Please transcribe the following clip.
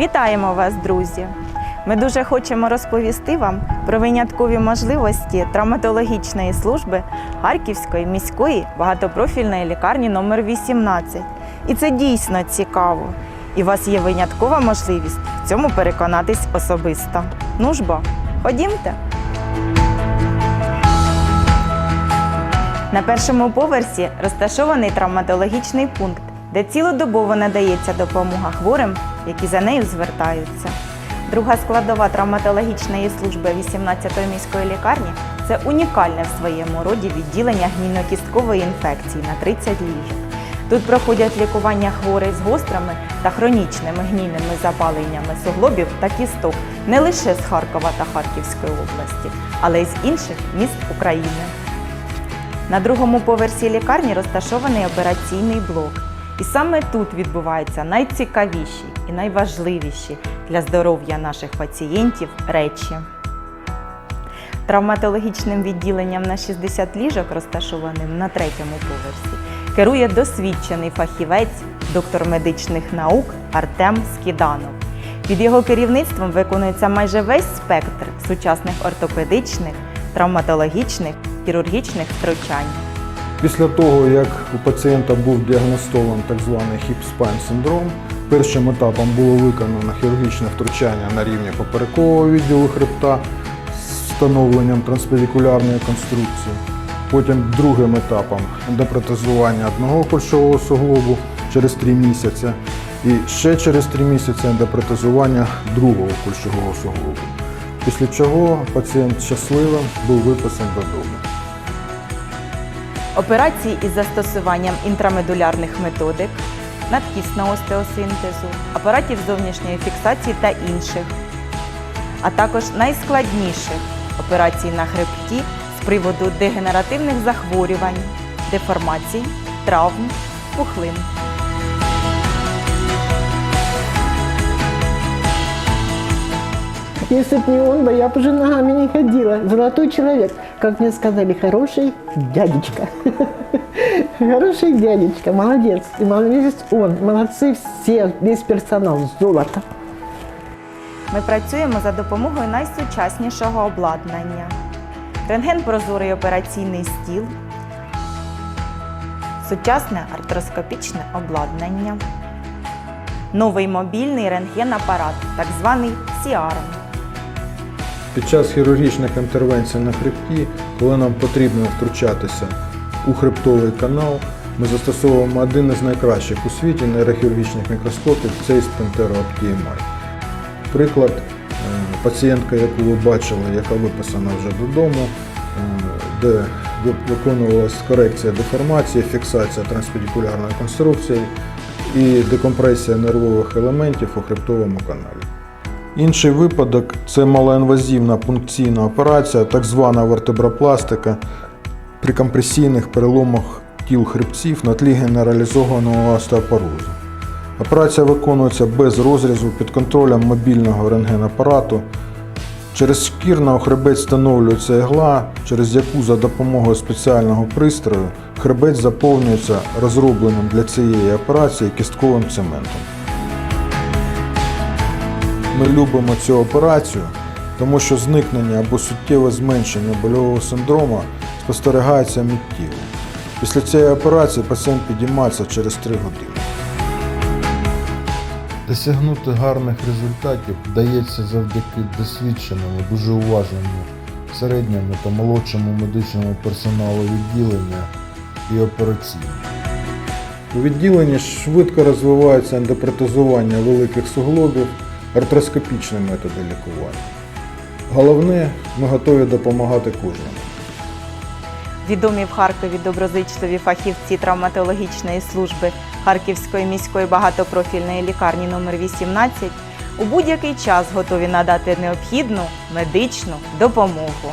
Вітаємо вас, друзі! Ми дуже хочемо розповісти вам про виняткові можливості травматологічної служби Харківської міської багатопрофільної лікарні номер 18. І це дійсно цікаво. І у вас є виняткова можливість в цьому переконатись особисто. Ну ж бо, ходімте. На першому поверсі розташований травматологічний пункт, де цілодобово надається допомога хворим, які за нею звертаються. Друга складова травматологічної служби 18-ї міської лікарні це унікальне в своєму роді відділення гнійно-кісткової інфекції на 30 ліжок. Тут проходять лікування хворих з гострими та хронічними гнійними запаленнями суглобів та кісток не лише з Харкова та Харківської області, але й з інших міст України. На другому поверсі лікарні розташований операційний блок. І саме тут відбуваються найцікавіші і найважливіші для здоров'я наших пацієнтів речі. Травматологічним відділенням на 60 ліжок, розташованим на третьому поверсі, керує досвідчений фахівець, доктор медичних наук Артем Скіданов. Під його керівництвом виконується майже весь спектр сучасних ортопедичних, травматологічних, хірургічних втручань. Після того, як у пацієнта був діагностований так званий хіп-спайн синдром, першим етапом було виконано хірургічне втручання на рівні поперекового відділу хребта з встановленням транспедикулярної конструкції. Потім другим етапом ендопротезування одного кульшового суглобу через 3 місяці і ще через 3 місяці ендопротезування другого кульшового суглобу. Після чого пацієнт щасливим був виписаний додому. Операції із застосуванням інтрамедулярних методик, надкісного остеосинтезу, апаратів зовнішньої фіксації та інших, а також найскладніших операцій на хребті з приводу дегенеративних захворювань, деформацій, травм, пухлин. Если бы не он, бы я бы уже ногами не ходила. Золотой человек, как мне сказали, хороший дядечка. Хороший дядечка, молодец. И молодец он, молодцы все, весь персонал, золото. Ми працюємо за допомогою найсучаснішого обладнання. Рентген-прозорий операційний стіл, сучасне артроскопічне обладнання, новий мобільний рентген-апарат, так званий CRM. Під час хірургічних інтервенцій на хребті, коли нам потрібно втручатися у хребтовий канал, ми застосовуємо один із найкращих у світі нейрохірургічних мікроскопів це Spentero OptiMI. Приклад, е, пацієнтка, яку ви бачили, яка виписана вже додому, е, де ви- виконувалась корекція деформації, фіксація транспедикулярної конструкції і декомпресія нервових елементів у хребтовому каналі. Інший випадок це малоінвазивна пункційна операція, так звана вертебропластика при компресійних переломах тіл хребців на тлі генералізованого остеопорозу. Операція виконується без розрізу під контролем мобільного рентгенапарату. Через шкір на хребець встановлюється ігла, через яку за допомогою спеціального пристрою хребець заповнюється розробленим для цієї операції кістковим цементом. Ми любимо цю операцію, тому що зникнення або суттєве зменшення больового синдрому спостерігається миттєво. Після цієї операції пацієнт підіймається через 3 години. Досягнути гарних результатів вдається завдяки досвідченому, дуже уважному середньому та молодшому медичному персоналу відділення і операційному. У відділенні швидко розвивається ендопротезування великих суглобів, артроскопічні методи лікування. Головне, ми готові допомагати кожному. Відомі в Харкові доброзичливі фахівці травматологічної служби Харківської міської багатопрофільної лікарні номер 18 у будь-який час готові надати необхідну медичну допомогу.